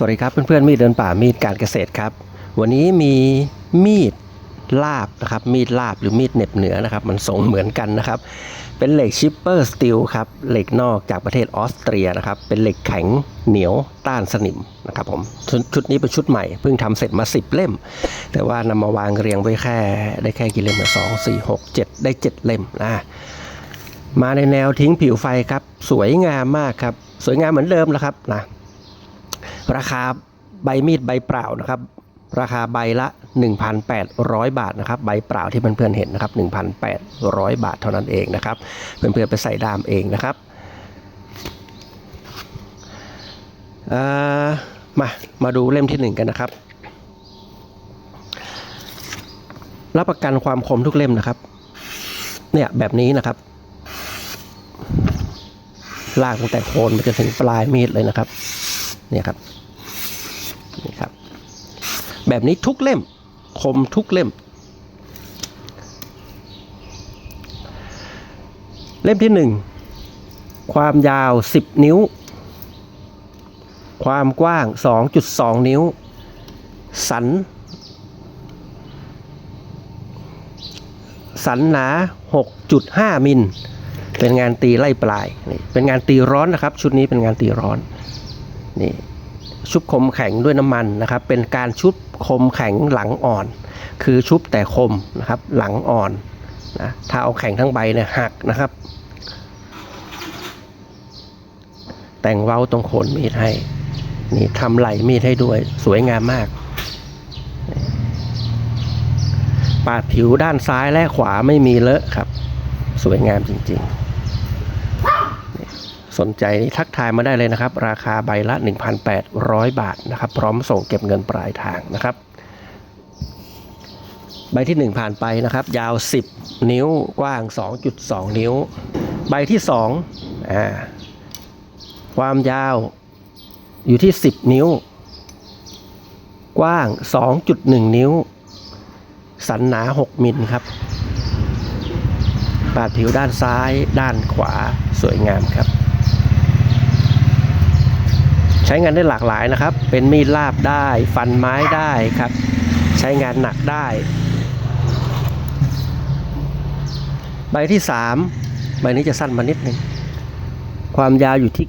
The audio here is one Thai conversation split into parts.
สวัสดีครับเพื่อนๆมีดเดินป่ามีดการเกษตรครับ วันนี้มีมีดลาบนะครับมีดลาบหรือมีดเหน็บเหนือนะครับ มันทรงเหมือนกันนะครับ เป็นเหล็กชิปเปอร์สตีลครับเหล็กนอกจากประเทศออสเตรียนะครับ เป็นเหล็กแข็งเหนียวต้านสนิมนะครับผมชุดชุดนี้เป็นชุดใหม่เพิ่งทำเสร็จมา 10 เล่ม แต่ว่านำมาวางเรียงไว้แค่ได้แค่กี่เล่มอะสองสี่หกเจ็ดได้เจ็ดเล่มนะมาในแนวทิ้งผิวไฟครับ สวยงามมากครับ สวยงามเหมือนเดิมแล้วครับนะ ราคาใบมีดใบเปล่านะครับ ราคาใบละ 1,800 บาทนะครับ ใบเปล่าที่เพื่อนๆเห็นนะครับ 1,800 บาทเท่านั้นเองนะครับ เพื่อนๆไปใส่ดามเองนะครับมา มาดูเล่มที่หนึ่งกันนะครับ รับประกันความคมทุกเล่มนะครับ เนี่ยแบบนี้นะครับ ลากตั้งแต่โคนไปจนถึงปลายมีดเลยนะครับ เนี่ยครับ แบบนี้ทุกเล่ม คมทุกเล่ม เล่มที่หนึ่งความยาว 10 นิ้ว ความกว้าง 2.2 นิ้ว สัน สันหนา 6.5 มิล เป็นงานตีไล่ปลายนี่เป็นงานตีร้อนนะครับ ชุดนี้เป็นงานตีร้อน นี่ ชุบคมแข็งด้วยน้ำมันนะครับ เป็นการชุบคมแข็งหลังอ่อน คือชุบแต่คมนะครับหลังอ่อนนะถ้าเอาแข็งทั้งใบเนี่ยหักนะครับ แต่งเว้าตรงโคนมีดให้ นี่ทำไหลมีดให้ด้วยสวยงามมาก ปาดผิวด้านซ้ายและขวาไม่มีเลอะครับ สวยงามจริง ๆ สนใจทักทายมาได้เลยนะครับ ราคาใบละ 1,800 บาทนะครับ พร้อมส่งเก็บเงินปลายทางนะครับ ใบที่ 1 ผ่านไปนะครับ ยาว 10 นิ้วกว้าง 2.2 นิ้ว ใบที่2อ่าความยาวอยู่ที่ 10 นิ้ว กว้าง 2.1 นิ้ว สันหนา 6 มิลครับปาดผิวด้านซ้าย ด้านขวาสวยงามครับ ใช้งานได้หลากหลายนะครับ เป็นมีดลาบได้ ฟันไม้ได้ครับ ใช้งานหนักได้ ใบที่ 3 ใบนี้จะสั้นมานิดนึงความยาวอยู่ที่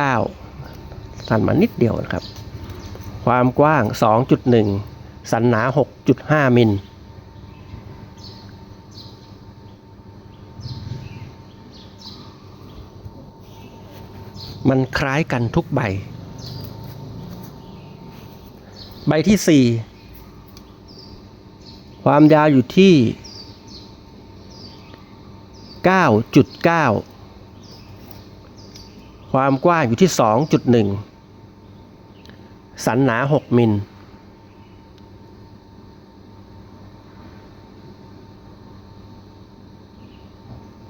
9.9 สั้นมานิดเดียวนะครับ ความกว้าง 2.1 สันหนา 6.5 มิล มันคล้ายกันทุกใบ ใบที่ 4 ความยาวอยู่ที่ 9.9 ความกว้างอยู่ที่ 2.1 สันหนา 6 มิล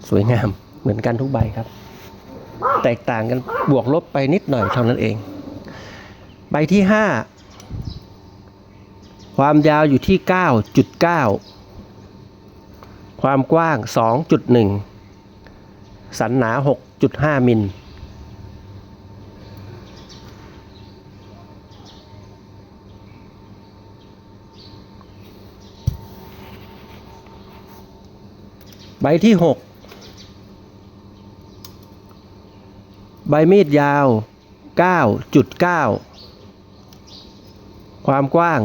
สวยงามเหมือนกันทุกใบครับ แตกต่างกันบวกลบไปนิดหน่อยเท่านั้นเอง ใบที่ 5 ความยาวอยู่ที่ 9.9 ความกว้าง 2.1 สันหนา 6.5 มิลใบที่ 6 ใบมีดยาว 9.9 ความกว้าง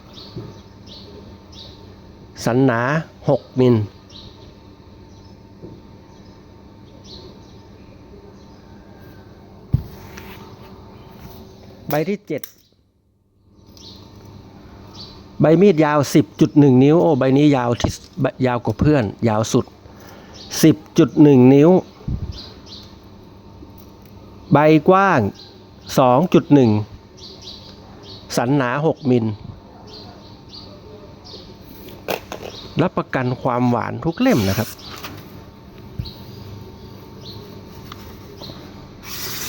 2.1 สันหนา 6 มิล ใบที่ 7 ใบมีดยาว 10.1 นิ้ว โอ้ ใบนี้ยาวที่ยาวกว่าเพื่อน ยาวสุด 10.1 นิ้ว ใบกว้าง 2.1 สันหนา 6 มิล รับประกันความหวานทุกเล่มนะครับ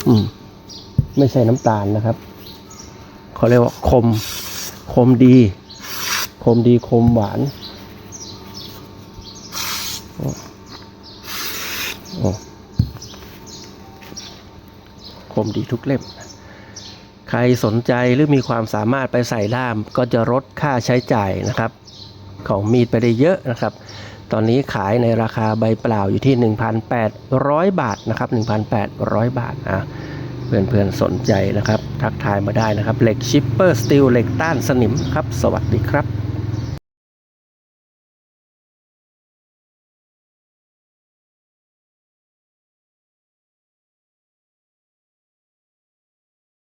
อืม ไม่ใช่น้ำตาลนะครับเขาเรียกว่าคม คมดี คมดีคมหวานโอ้โอ้ คมดีทุกเล่ม ใครสนใจหรือมีความสามารถไปใส่ล่ามก็จะลดค่าใช้จ่ายนะครับ ของมีดไปได้เยอะนะครับ ตอนนี้ขายในราคาใบเปล่าอยู่ที่ 1,800 บาทนะครับ 1,800 บาทอะเพื่อนๆสนใจนะครับ ทักทายมาได้นะครับเหล็กชิปเปอร์สตีลเหล็กต้านสนิมครับ สวัสดีครับ